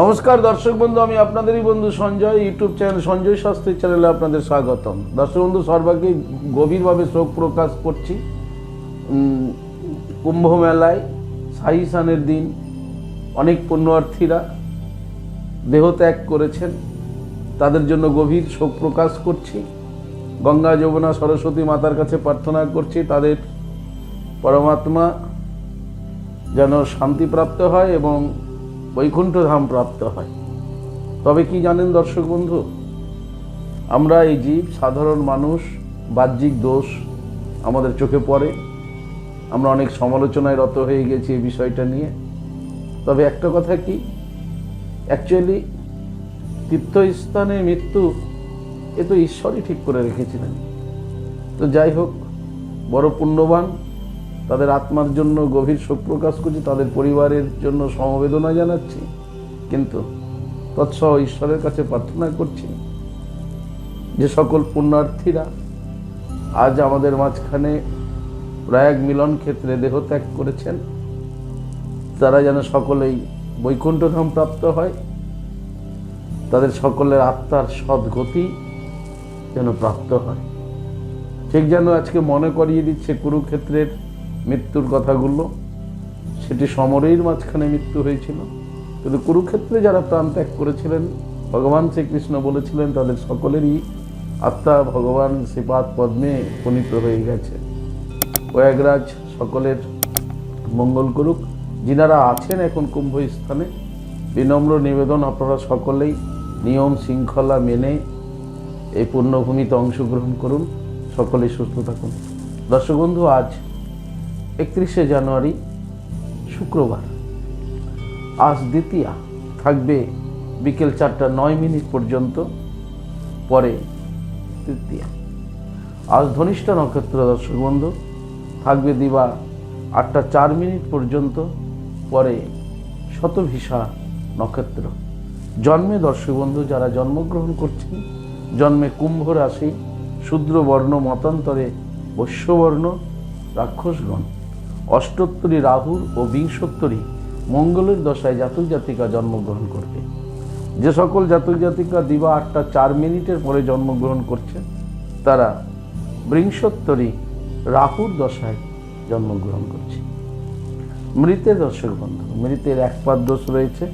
নমস্কার দর্শক বন্ধু, আমি আপনাদেরই বন্ধু সঞ্জয়, ইউটিউব চ্যানেল সঞ্জয় শাস্ত্রী চ্যানেলে আপনাদের স্বাগতম। দর্শক বন্ধু, সর্বাগ্রে গভীরভাবে শোক প্রকাশ করছি। কুম্ভ মেলায় সাহিসানের দিন, অনেক পুণ্যার্থীরা দেহত্যাগ করেছেন। তাদের জন্য গভীর শোক প্রকাশ করছি। গঙ্গা, যমুনা, সরস্বতী মাতার কাছে প্রার্থনা করছি, তাদের পরমাত্মা যেন শান্তিপ্রাপ্ত হয় এবং বৈকুণ্ঠ ধাম প্রাপ্ত হয়। তবে কি জানেন দর্শক বন্ধু? আমরা এই জীব, সাধারণ মানুষ, বাহ্যিক দোষ আমাদের চোখে পড়ে। আমরা অনেক সমালোচনায় রত হয়ে গেছি এই বিষয়টা নিয়ে। তবে একটা কথা কি? অ্যাকচুয়ালি তীর্থস্থানে মৃত্যু এ তো ঈশ্বরই ঠিক করে রেখেছিলেন। তো যাই হোক, বড় পুণ্যবান তাদের আত্মার জন্য গভীর শোক প্রকাশ করছি, তাদের পরিবারের জন্য সমবেদনা জানাচ্ছি। কিন্তু তৎসহ ঈশ্বরের কাছে প্রার্থনা করছি যে সকল পুণ্যার্থীরা আজ আমাদের মাঝখানে প্রয়াগ মিলন ক্ষেত্রে দেহত্যাগ করেছেন। তারা যেন সকলেই বৈকুণ্ঠধাম প্রাপ্ত হয়। তাদের সকলের আত্মার সদ্গতি যেন প্রাপ্ত হয়। ঠিক যেন আজকে মনে করিয়ে দিচ্ছে কুরুক্ষেত্রের মৃত্যুর কথাগুলো সেটি সমরের মাঝখানে মৃত্যু হয়েছিল। কিন্তু কুরুক্ষেত্রে যারা প্রাণ ত্যাগ করেছিলেন, ভগবান শ্রীকৃষ্ণ বলেছিলেন, তাদের সকলেরই আত্মা ভগবান শ্রীপাদ পদ্মে উপনীত হয়ে গেছে। প্রয়াগরাজ সকলের মঙ্গল করুক। যিনারা আছেন এখন কুম্ভ স্থানে বিনম্র নিবেদন আপনারা সকলেই নিয়ম শৃঙ্খলা মেনে এই পুণ্যভূমিতে অংশগ্রহণ করুন। সকলেই সুস্থ থাকুন। দর্শক বন্ধু, আজ একত্রিশে জানুয়ারি, শুক্রবার। আজ দ্বিতীয়া থাকবে বিকেল চারটা নয় মিনিট পর্যন্ত, পরে তৃতীয়া। আজ ধনিষ্ঠা নক্ষত্র দর্শক বন্ধু, থাকবে দিবা আটটা চার মিনিট পর্যন্ত, পরে শতভিসা নক্ষত্র। জন্মে দর্শক বন্ধু, যারা জন্মগ্রহণ করছেন, জন্মে কুম্ভ রাশি শূদ্রবর্ণ মতান্তরে বৈশ্যবর্ণ, রাক্ষসগণ। অষ্টোত্তরী রাহুর ও বিংশোত্তরী মঙ্গলের দশায় জাতক জাতিকা জন্মগ্রহণ করবে। যে সকল জাতক জাতিকা দিবা আটটা চার মিনিটের পরে জন্মগ্রহণ করছে, তারা বিংশোত্তরী রাহুর দশায় জন্মগ্রহণ করছে। মৃতের দর্শক বন্ধু, মৃতের এক পাদ দোষ রয়েছে।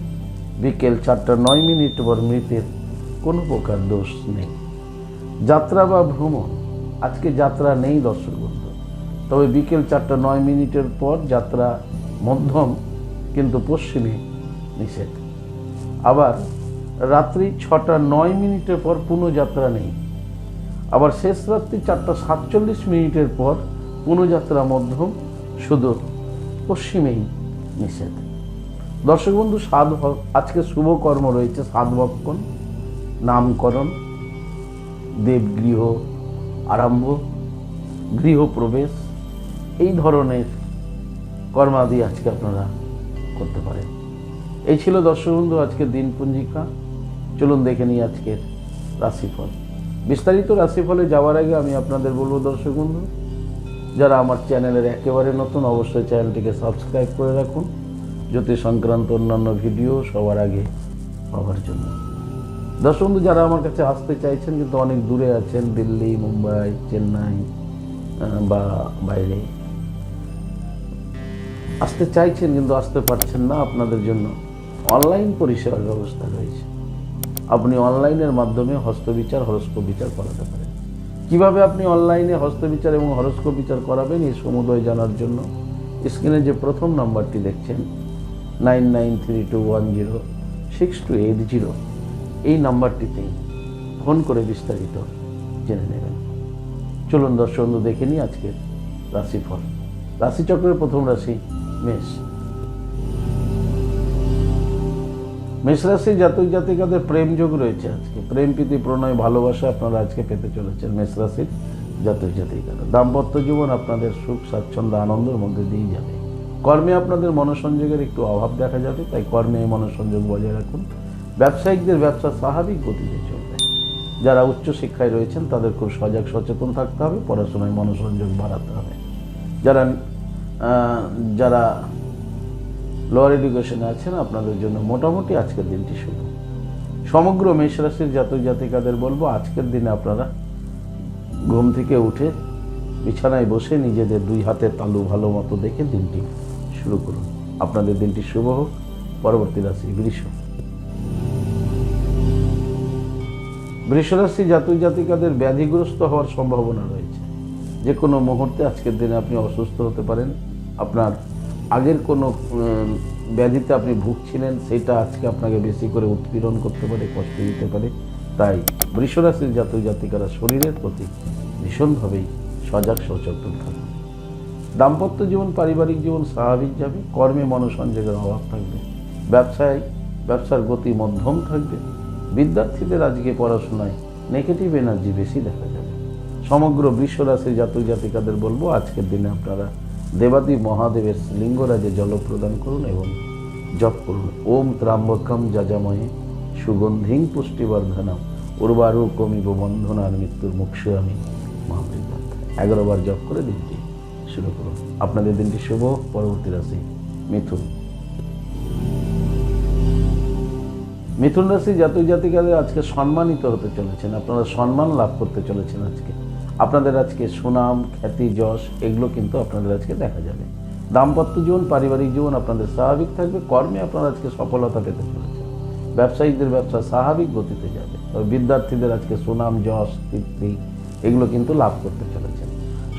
বিকেল চারটা নয় মিনিট পর মৃতের কোনো প্রকার দোষ নেই। যাত্রা বা ভ্রমণ, আজকে যাত্রা নেই দর্শক তবে বিকেল চারটা নয় মিনিটের পর যাত্রা মধ্যম, কিন্তু পশ্চিমে নিষেধ। আবার রাত্রি ছটা নয় মিনিটের পর পুনঃ যাত্রা নেই। আবার শেষ রাত্রি চারটা সাতচল্লিশ মিনিটের পর পুনঃযাত্রা মধ্যম, শুধু পশ্চিমেই নিষেধ। দর্শক বন্ধু, সাধ আজকে শুভ কর্ম রয়েছে সাধভক্ষণ নামকরণ, দেবগৃহ আরম্ভ গৃহপ্রবেশ এই ধরনের কর্মাদি আজকে আপনারা করতে পারেন। এই ছিল দর্শক বন্ধু আজকের দিন পঞ্জিকা। চলুন দেখে নিই আজকের রাশিফল। বিস্তারিত রাশিফলে যাওয়ার আগে আমি আপনাদের বলব দর্শক বন্ধু, যারা আমার চ্যানেলের একেবারে নতুন অবশ্যই চ্যানেলটিকে সাবস্ক্রাইব করে রাখুন। জ্যোতিষ সংক্রান্ত অন্যান্য ভিডিও সবার আগে পাওয়ার জন্য। দর্শক বন্ধু, যারা আমার কাছে আসতে চাইছেন কিন্তু অনেক দূরে আছেন, দিল্লি, মুম্বাই, চেন্নাই বা বাইরে আসতে চাইছেন কিন্তু আসতে পারছেন না আপনাদের জন্য। অনলাইন পরিষেবার ব্যবস্থা রয়েছে। আপনি অনলাইনের মাধ্যমে হস্তবিচার, হরস্কোপ বিচার করাতে পারেন। কীভাবে আপনি অনলাইনে হস্তবিচার এবং হরস্কোপ বিচার করাবেন এই সমুদয় জানার জন্য স্ক্রিনে যে প্রথম নাম্বারটি দেখছেন, nine nine three two one zero six two eight zero, এই নাম্বারটিতেই ফোন করে বিস্তারিত জেনে নেবেন। চলুন দর্শক দেখে নিই আজকের রাশিফল। রাশিচক্রের প্রথম রাশি মেষ মেষ রাশির জাতক জাতিকাদের প্রেম যোগ রয়েছে আজকে। প্রেম, প্রীতি, প্রণয়, ভালোবাসা আপনারা আজকে পেতে চলেছেন মেষ রাশির জাতক জাতিকারা। দাম্পত্য জীবন আপনাদের সুখ, স্বাচ্ছন্দ্য, আনন্দের মধ্যে দিয়ে যাবে। কর্মে আপনাদের মনোসংযোগের একটু অভাব দেখা যাবে, তাই কর্মে মনোসংযোগ বজায় রাখুন। ব্যবসায়িকদের ব্যবসা স্বাভাবিক গতিতে চলবে। যারা উচ্চশিক্ষায় রয়েছেন তাদের খুব সজাগ সচেতন থাকতে হবে, পড়াশোনায় মনোসংযোগ বাড়াতে হবে। যারা যারা লোয়ার এডুকেশনে আছেন, আপনাদের জন্য মোটামুটি আজকের দিনটি শুভ। সমগ্র মেষ রাশির জাতক জাতিকাদের বলব, আজকের দিনে আপনারা ঘুম থেকে উঠে বিছানায় বসে নিজেদের দুই হাতের তালু ভালো মতো দেখে দিনটি শুরু করুন। আপনাদের দিনটি শুভ হোক। পরবর্তী রাশি বৃষ। বৃষরাশি জাতক জাতিকাদের ব্যাধিগ্রস্ত হওয়ার সম্ভাবনা রয়েছে। যে কোনো মুহূর্তে আজকের দিনে আপনি অসুস্থ হতে পারেন। আগের কোনো ব্যাধিতে আপনি ভুগছিলেন, সেটা আজকে আপনাকে বেশি করে উৎপীড়ন করতে পারে, কষ্ট দিতে পারে। তাই বৃষরাশির জাতক জাতিকারা শরীরের প্রতি ভীষণভাবেই সজাগ, সচেতন থাকবে দাম্পত্য জীবন, পারিবারিক জীবন স্বাভাবিক যাবে, কর্মে মনোসংযোগের অভাব থাকবে, ব্যবসায়, ব্যবসার গতি মধ্যম থাকবে, বিদ্যার্থীদের আজকে পড়াশোনায় নেগেটিভ এনার্জি বেশি দেখা যাবে। সমগ্র বিশ্বরাশির জাতক জাতিকাদের বলব, আজকের দিনে আপনারা দেবাদি মহাদেবের লিঙ্গরাজে জল প্রদান করুন এবং জপ করুন। ওম ত্রাম্বকম যাজাময়ে সুগন্ধিং পুষ্টিবর্ধনম উর্বারু কমিব বন্ধনার মৃত্যুর মুখ্য আমি এগারো বার জপ করে দিনটি শুরু করুন। আপনাদের দিনটি শুভ, পরবর্তী রাশি মিথুন। মিথুন রাশি জাতক জাতিকাদের আজকে সম্মানিত হতে চলেছেন। আপনারা সম্মান লাভ করতে চলেছেন আজকে। আপনাদের আজকে সুনাম, খ্যাতি, যশ, এগুলো কিন্তু আপনাদের আজকে দেখা যাবে। দাম্পত্য জীবন, পারিবারিক জীবন আপনাদের স্বাভাবিক থাকবে, কর্মে আপনারা আজকে সফলতা পেতে চলেছেন। ব্যবসায়ীদের ব্যবসা স্বাভাবিক গতিতে যাবে। তবে বিদ্যার্থীদের আজকে সুনাম, যশ কীর্তি এগুলো কিন্তু লাভ করতে চলেছেন।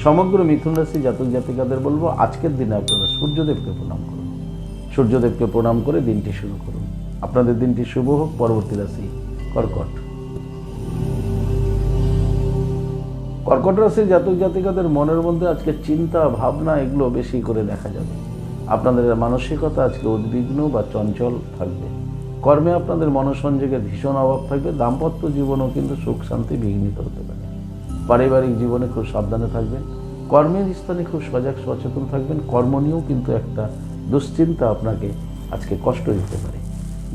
সমগ্র মিথুন রাশি জাতক জাতিকাদের বলব, আজকের দিনে আপনারা সূর্যদেবকে প্রণাম করুন। সূর্যদেবকে প্রণাম করে দিনটি শুরু করুন। আপনাদের দিনটি শুভ হোক, পরবর্তী রাশি কর্কট। কর্কট রাশির জাতক জাতিকাদের মনের মধ্যে আজকে চিন্তা, ভাবনা এগুলো বেশি করে দেখা যাবে। আপনাদের মানসিকতা আজকে উদ্বিগ্ন বা চঞ্চল থাকবে। কর্মে আপনাদের মনোসংযোগের ভীষণ অভাব থাকবে। দাম্পত্য জীবনও কিন্তু সুখ শান্তি বিঘ্নিত হতে পারে। পারিবারিক জীবনে খুব সাবধানে থাকবেন। কর্মের স্থানে খুব সজাগ সচেতন থাকবেন। কর্ম নিয়েও কিন্তু একটা দুশ্চিন্তা আপনাকে আজকে কষ্ট দিতে পারে।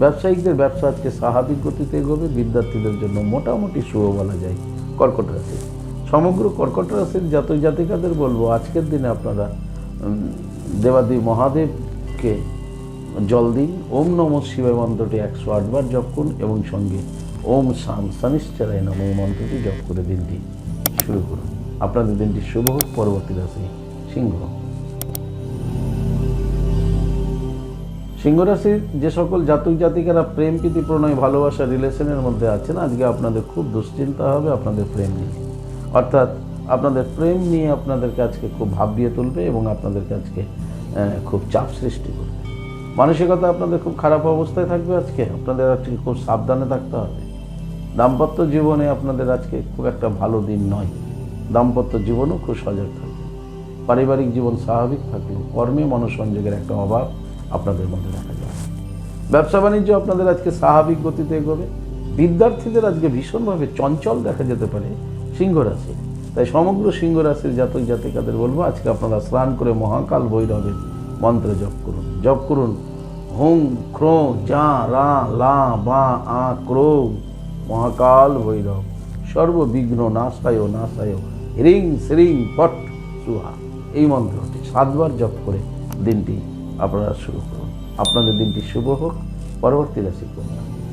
ব্যবসায়িকদের ব্যবসা আজকে স্বাভাবিক গতিতে এগোবে। বিদ্যার্থীদের জন্য মোটামুটি শুভ বলা যায় কর্কট রাশি সমগ্র কর্কট রাশির জাতক জাতিকাদের বলব, আজকের দিনে আপনারা দেবাদি মহাদেবকে জল দিন। ওম নম শিবায় মন্ত্রটি একশো আটবার জপ করুন এবং সঙ্গে ওম শাম শনিশ্চরায় নম মন্ত্রটি জপ করে দিনটি শুরু করুন। আপনাদের দিনটি শুভ হোক, পরবর্তী রাশি সিংহ। সিংহ রাশির যে সকল জাতক জাতিকারা প্রেম, প্রীতি, প্রণয়, ভালোবাসা রিলেশনের মধ্যে আছেন, আজকে আপনাদের খুব দুশ্চিন্তা হবে, আপনাদের প্রেম নিয়ে। অর্থাৎ আপনাদের প্রেম নিয়ে আপনাদেরকে আজকে খুব ভাবিয়ে তুলবে এবং আপনাদেরকে আজকে খুব চাপ সৃষ্টি করবে। মানসিকতা আপনাদের খুব খারাপ অবস্থায় থাকবে আজকে। আপনাদের আজকে খুব সাবধানে থাকতে হবে। দাম্পত্য জীবনে আপনাদের আজকে খুব একটা ভালো দিন নয়। দাম্পত্য জীবনও খুব সজাগ থাকবে। পারিবারিক জীবন স্বাভাবিক থাকলেও কর্মে মনোসংযোগের একটা অভাব আপনাদের মধ্যে দেখা যাবে ব্যবসা বাণিজ্য আপনাদের আজকে স্বাভাবিক গতিতে এগোবে। বিদ্যার্থীদের আজকে ভীষণভাবে চঞ্চল দেখা যেতে পারে। সিংহ রাশি তাই সমগ্র সিংহ রাশির জাতক জাতিকাদের বলব, আজকে আপনারা স্নান করে মহাকাল ভৈরবের মন্ত্র জপ করুন। জপ করুন, হুং, ক্রো, যা, রা, লা, বা, আ, ক্রো, মহাকাল ভৈরব। সর্ববিঘ্ন নাশায় নাশায় হ্রিং শ্রিং পট সুহা। এই মন্ত্রটি সাতবার জপ করে দিনটি আপনারা শুরু করুন। আপনাদের দিনটি শুভ হোক। পরবর্তী রাশি কন্যা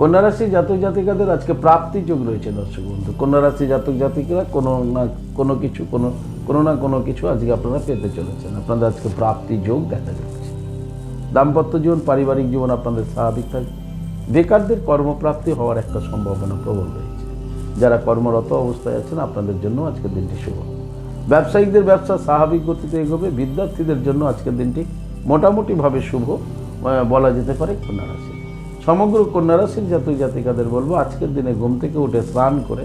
কন্যা রাশি জাতক জাতিকাদের আজকে প্রাপ্তি যোগ রয়েছে, দর্শক বন্ধু। কন্যা রাশি জাতক জাতিকারা কোনো না কোনো কিছু, কোনো কোনো না কোনো কিছু আজকে আপনারা পেতে চলেছেন। আপনাদের আজকে প্রাপ্তি যোগ দেখা যাচ্ছে। দাম্পত্য জীবন, পারিবারিক জীবন আপনাদের স্বাভাবিক থাকবে। বেকারদের কর্মপ্রাপ্তি হওয়ার একটা সম্ভাবনা প্রবল রয়েছে। যারা কর্মরত অবস্থায় আছেন, আপনাদের জন্য আজকের দিনটি শুভ। ব্যবসায়িকদের ব্যবসা স্বাভাবিক গতিতে এগোবে। বিদ্যার্থীদের জন্য আজকের দিনটি মোটামুটিভাবে শুভ বলা যেতে পারে কন্যা রাশি সমগ্র কন্যা রাশির জাতক জাতিকাদের বলব, আজকের দিনে ঘুম থেকে উঠে স্নান করে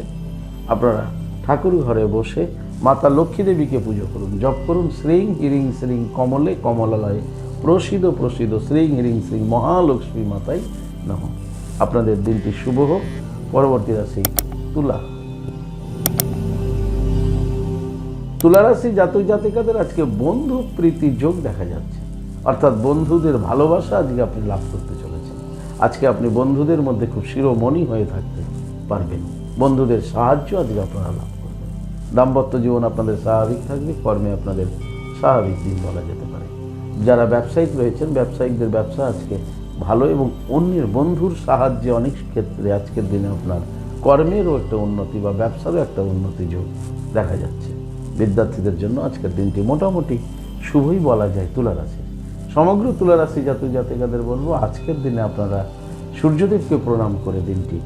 আপনারা ঠাকুর ঘরে বসে মাতা লক্ষ্মী দেবীকে পুজো করুন, জপ করুন, শ্রীং হিরিং শ্রীং কমলে কমলালয়ে প্রসিদ প্রসিদ শ্রীং হিরিং শ্রীং মহালক্ষ্মী মাতাই নম। আপনাদের দিনটি শুভ হোক, পরবর্তী রাশি তুলা। তুলারাশি জাতক জাতিকাদের আজকে বন্ধু প্রীতি যোগ দেখা যাচ্ছে। অর্থাৎ বন্ধুদের ভালোবাসা আজকে আপনি লাভ করতে চলেছেন। আজকে আপনি বন্ধুদের মধ্যে খুব শিরোমণি হয়ে থাকতে পারবেন। বন্ধুদের সাহায্য আজকে আপনারা লাভ করবেন। দাম্পত্য জীবন আপনাদের স্বাভাবিক থাকবে, কর্মে আপনাদের স্বাভাবিক দিন বলা যেতে পারে। যারা ব্যবসায়িক রয়েছেন, ব্যবসায়িকদের ব্যবসা আজকে ভালো এবং অন্যের বন্ধুর সাহায্যে অনেক ক্ষেত্রে আজকের দিনে আপনার কর্মেরও একটা উন্নতি বা ব্যবসারও একটা উন্নতি যোগ দেখা যাচ্ছে। বিদ্যার্থীদের জন্য আজকের দিনটি মোটামুটি শুভই বলা যায় তুলা রাশি সমগ্র তুলা রাশি জাতক জাতিকাদের বলব, আজকের দিনে আপনারা সূর্যদেবকে প্রণাম করে দিনটি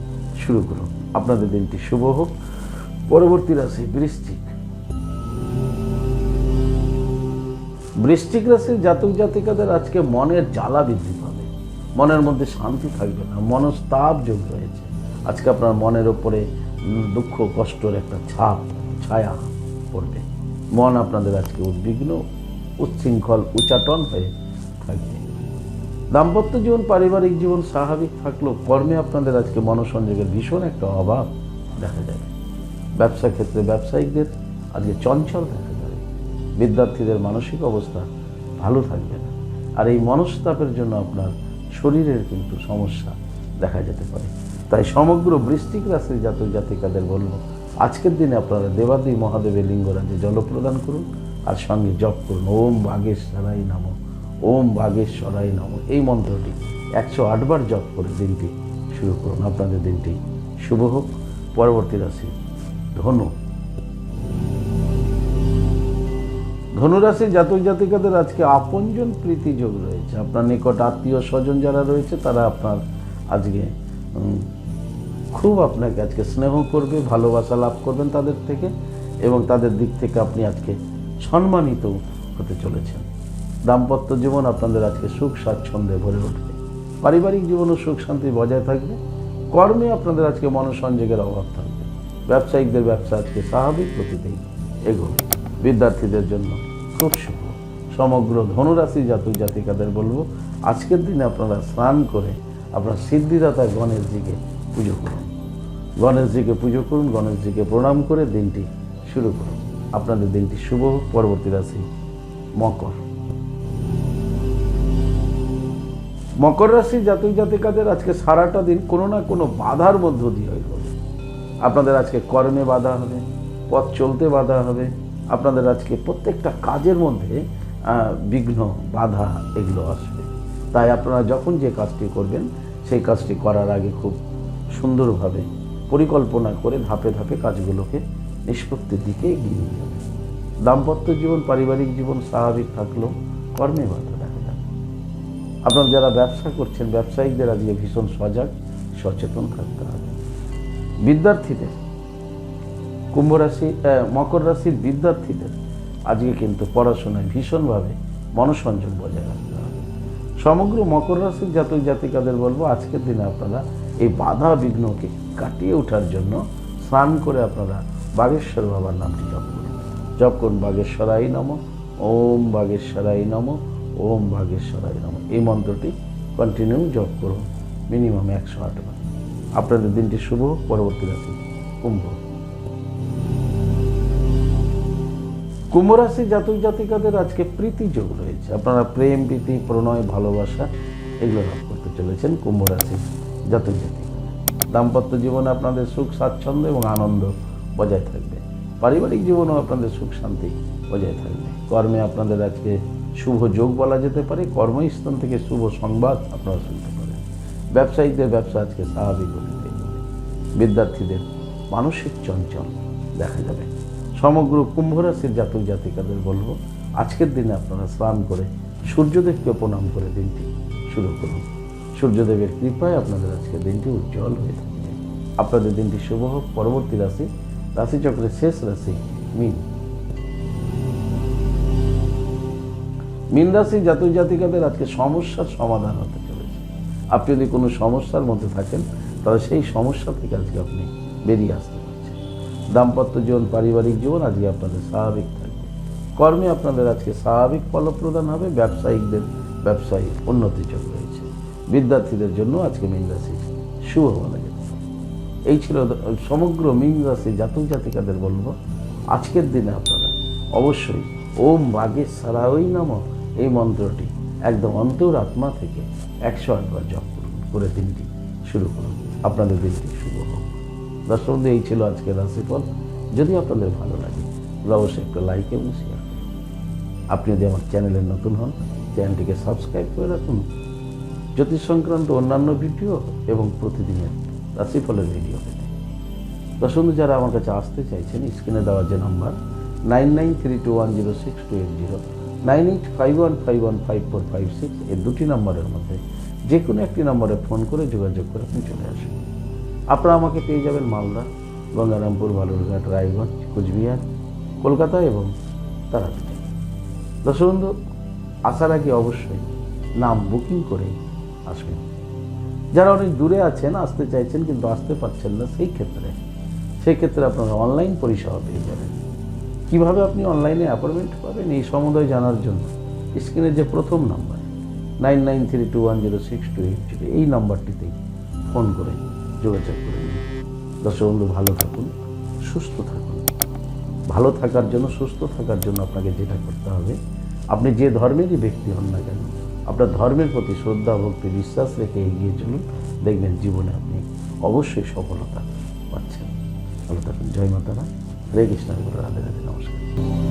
শুরু করুন। আপনাদের দিনটি শুভ হোক। পরবর্তী রাশি বৃশ্চিক। বৃশ্চিক রাশির জাতক জাতিকাদের আজকে মনের জ্বালা বৃদ্ধি পাবে। মনের মধ্যে শান্তি থাকবে না, মনস্তাপ যোগ রয়েছে। আজকে আপনার মনের ওপরে দুঃখ, কষ্টর একটা ছাপ, ছায়া পড়বে। মন আপনাদের আজকে উদ্বিগ্ন, উচ্ছৃঙ্খল, উচাটন হয়ে থাকবে। দাম্পত্য জীবন, পারিবারিক জীবন স্বাভাবিক থাকলেও কর্মে আপনাদের আজকে মনসংযোগের ভীষণ একটা অভাব দেখা যাবে ব্যবসা ক্ষেত্রে ব্যবসায়িকদের আজকে চঞ্চল দেখা যাবে বিদ্যার্থীদের মানসিক অবস্থা ভালো থাকবে না। আর এই মনস্তাপের জন্য আপনার শরীরের কিন্তু সমস্যা দেখা যেতে পারে। তাই সমগ্র বৃষ্টিক রাশির জাতক জাতিকাদের বলব, আজকের দিনে আপনারা দেবাদি মহাদেবের লিঙ্গরাজে জল প্রদান করুন। আর সঙ্গে জপ করুন। ওম বাগেশ্বরাই নাম। ওম বাগেশ্বরাই নাম। এই মন্ত্রটি একশো আটবার জপ করে দিনটি শুরু করুন। আপনাদের দিনটি শুভ হোক। পরবর্তী রাশি ধনু। ধনুরাশি জাতক জাতিকাদের আজকে আপনজন প্রীতি যোগ রয়েছে। আপনার নিকট আত্মীয় স্বজন যারা রয়েছে, তারা আপনার আজকে খুব আপনাকে আজকে স্নেহ করবে, ভালোবাসা লাভ করবেন তাদের থেকে এবং তাদের দিক থেকে আপনি আজকে সম্মানিত হতে চলেছেন। দাম্পত্য জীবন আপনাদের আজকে সুখ স্বাচ্ছন্দ্যে ভরে উঠবে। পারিবারিক জীবনও সুখ, শান্তি বজায় থাকবে। কর্মে আপনাদের আজকে মনসংযোগের অভাব থাকবে। ব্যবসায়িকদের ব্যবসা আজকে স্বাভাবিক গতিতেই এগোবে। বিদ্যার্থীদের জন্য খুব শুভ। সমগ্র ধনুরাশি জাতক জাতিকাদের বলব, আজকের দিনে আপনারা স্নান করে আপনার সিদ্ধিদাতা গণেশজিকে পুজো করুন। গণেশজিকে পুজো করুন, গণেশজিকে প্রণাম করে দিনটি শুরু করুন। আপনাদের দিনটি শুভ হোক পরবর্তী রাশি মকর। মকর রাশি জাতক জাতিকাদের আজকে সারাটা দিন কোনো না কোনো বাধার মধ্য দিয়ে এগোবে আপনাদের আজকে কর্মে বাধা হবে, পথ চলতে বাধা হবে, আপনাদের আজকে প্রত্যেকটা কাজের মধ্যে বিঘ্ন, বাধা এগুলো আসবে। তাই আপনারা যখন যে কাজটি করবেন, সেই কাজটি করার আগে খুব সুন্দরভাবে পরিকল্পনা করে ধাপে ধাপে কাজগুলোকে নিষ্পত্তির দিকে এগিয়ে নিয়ে যাবেন। দাম্পত্য জীবন, পারিবারিক জীবন স্বাভাবিক থাকলেও কর্মে বাধা। যাবে আপনারা যারা ব্যবসা করছেন ব্যবসায়িকদের আজকে ভীষণ সজাগ, সচেতন থাকতে হবে। বিদ্যার্থীদের, কুম্ভ রাশি মকর রাশির বিদ্যার্থীদের আজকে কিন্তু পড়াশোনায় ভীষণভাবে মনসংযোগ বজায় রাখতে হবে। সমগ্র মকর রাশির জাতক জাতিকাদের বলব, আজকের দিনে আপনারা এই বাধা বিঘ্নকে কাটিয়ে ওঠার জন্য স্নান করে আপনারা বাগেশ্বর বাবার নামটি জপ করুন। জপ করুন বাগেশ্বরাই নম, ওম বাগেশ্বরাই নম। ওম বাগেশ্বরাই নম। এই মন্ত্রটি কন্টিনিউ জপ করুন মিনিমাম একশো আটবার আপনাদের দিনটি শুভ, পরবর্তী রাশি কুম্ভ। কুম্ভ রাশি জাতক জাতিকাদের আজকে প্রীতি যোগ রয়েছে। আপনারা প্রেম, প্রীতি, প্রণয়, ভালোবাসা এগুলো লাভ করতে চলেছেন কুম্ভ রাশি জাতক জাতিকা দাম্পত্য জীবনে আপনাদের সুখ, স্বাচ্ছন্দ্য এবং আনন্দ বজায় থাকবে। পারিবারিক জীবনেও আপনাদের সুখ, শান্তি বজায় থাকবে। কর্মে আপনাদের আজকে শুভ যোগ বলা যেতে পারে, কর্মস্থান থেকে শুভ সংবাদ আপনারা শুনতে পারেন। ব্যবসায়ীদের ব্যবসা আজকে স্বাভাবিক গতিতে। বিদ্যার্থীদের মানসিক চঞ্চল দেখা যাবে। সমগ্র কুম্ভ রাশির জাতক জাতিকাদের বলব, আজকের দিনে আপনারা স্নান করে সূর্যদেবকে প্রণাম করে দিনটি শুরু করুন। সূর্যদেবের কৃপায় আপনাদের আজকে দিনটি উজ্জ্বল হয়ে থাকবে। আপনাদের দিনটি শুভ হোক। পরবর্তী রাশি, রাশিচক্রের শেষ রাশি মিন। মিন রাশি জাতক জাতিকাদের আজকে সমস্যার সমাধান হতে চলেছে। আপনি যদি কোনো সমস্যার মধ্যে থাকেন, তাহলে সেই সমস্যা থেকে আজকে আপনি বেরিয়ে আসতে পারছেন। দাম্পত্য জীবন, পারিবারিক জীবন আজকে আপনাদের স্বাভাবিক থাকবে। কর্মে আপনাদের আজকে স্বাভাবিক ফলপ্রদান হবে, ব্যবসায়িকদের ব্যবসায়ী উন্নতি যোগ রয়েছে বিদ্যার্থীদের জন্য আজকে মিন রাশি শুভ বলা যেতে। এই ছিল সমগ্র মিন রাশি জাতক জাতিকাদের বলব, আজকের দিনে আপনারা অবশ্যই ওম বাগেশ সারাওই নাম। এই মন্ত্রটি একদম অন্তর আত্মা থেকে একশো আটবার জপ করুন, করে দিনটি শুরু করুন। আপনাদের দিনটি শুভ হোক। দর্শক এই ছিল আজকের রাশিফল। যদি আপনাদের ভালো লাগে, অবশ্যই একটা লাইক এবং শেয়ার করুন। আপনি যদি আমার চ্যানেলে নতুন হন, চ্যানেলটিকে সাবস্ক্রাইব করে রাখুন। জ্যোতিষ সংক্রান্ত অন্যান্য ভিডিও এবং প্রতিদিনের রাশিফলের ভিডিও পেতে। দর্শক যারা আমার কাছে আসতে চাইছেন স্ক্রিনে দেওয়া যে number nine nine three two one zero six two eight zero, nine eight five one five one five four five six, এই দুটি নম্বরের মধ্যে যে কোনো একটি নম্বরে ফোন করে যোগাযোগ করে আপনি চলে আসুন। আপনারা আমাকে পেয়ে যাবেন মালদা, গঙ্গারামপুর, বালুরঘাট, রায়গঞ্জ, কুচবিহার, কলকাতা এবং তারাপীঠে। দর্শক বন্ধু আসার আগে অবশ্যই নাম বুকিং করে আসবেন। যারা অনেক দূরে আছেন, আসতে চাইছেন কিন্তু আসতে পারছেন না, সেই ক্ষেত্রে সেই ক্ষেত্রে আপনারা অনলাইন পরিষেবা পেয়ে যাবেন। কীভাবে আপনি অনলাইনে অ্যাপয়েন্টমেন্ট পাবেন এই সম্বন্ধে জানার জন্য? স্ক্রিনের যে প্রথম number nine nine three two one zero six two eight zero এই নাম্বারটিতেই ফোন করে যোগাযোগ করে নিন। দর্শক বন্ধু, ভালো থাকুন, সুস্থ থাকুন। ভালো থাকার জন্য, সুস্থ থাকার জন্য আপনাকে যেটা করতে হবে, আপনি যে ধর্মেরই ব্যক্তি হন না কেন, আপনার ধর্মের প্রতি শ্রদ্ধা, ভক্তি, বিশ্বাস রেখে এগিয়ে চলুন। দেখবেন জীবনে আপনি অবশ্যই সফলতা পাচ্ছেন। ভালো থাকুন। জয় মাতারা। হরে কৃষ্ণ। রাধে রাধে। নমস্কার